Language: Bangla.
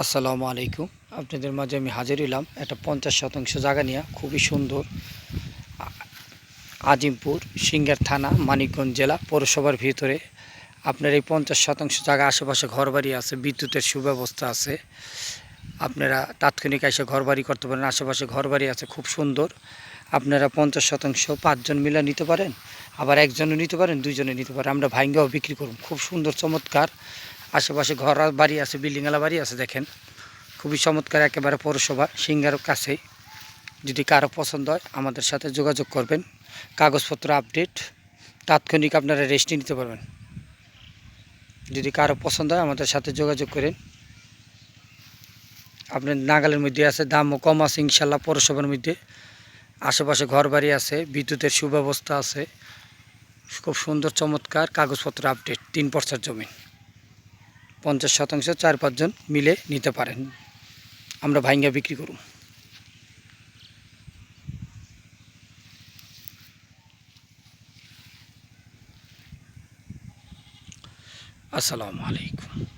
আসসালামু আলাইকুম। আপনাদের মাঝে আমি হাজির হইলাম একটা পঞ্চাশ শতাংশ জায়গা নিয়ে, খুবই সুন্দর আজিমপুর, সিঙ্গার থানা, মানিকগঞ্জ জেলা, পৌরসভার ভিতরে। আপনার এই পঞ্চাশ শতাংশ জায়গা আশেপাশে ঘরবাড়ি আছে, বিদ্যুতের সুব্যবস্থা আছে। আপনারা তাৎক্ষণিক এসে ঘরবাড়ি করতে পারেন, আশেপাশে ঘরবাড়ি আছে, খুব সুন্দর। আপনারা পঞ্চাশ শতাংশ পাঁচজন মিলে নিতে পারেন, আবার একজনও নিতে পারেন, দুইজনে নিতে পারেন, আমরা ভাইঙ্গাও বিক্রি করুন খুব সুন্দর, চমৎকার। আশেপাশে ঘর বাড়ি আছে বিল্ডিংওয়ালা বাড়ি আছে দেখেন। খুবই চমৎকার একেবারে পৌরসভা সিঙ্গার কাছেই। যদি কারও পছন্দ হয়, আমাদের সাথে যোগাযোগ করবেন। কাগজপত্র আপডেট তাৎক্ষণিক আপনারা রেস্টে নিতে পারবেন। যদি কারও পছন্দ হয়, আমাদের সাথে যোগাযোগ করেন। আপনার নাগালের মধ্যে আছে, দামও কম আছে ইনশাল্লাহ পৌরসভার মধ্যে। আশেপাশে ঘর বাড়ি আছে, বিদ্যুতের সুব্যবস্থা আছে। খুব সুন্দর, চমৎকার কাগজপত্র আপডেট তিন পর্চার জমি। পঞ্চাশ শতাংশ চার পাঁচজন মিলে নিতে পারেন। আমরা ভাইঙ্গা বিক্রি করুন। আসসালামু আলাইকুম।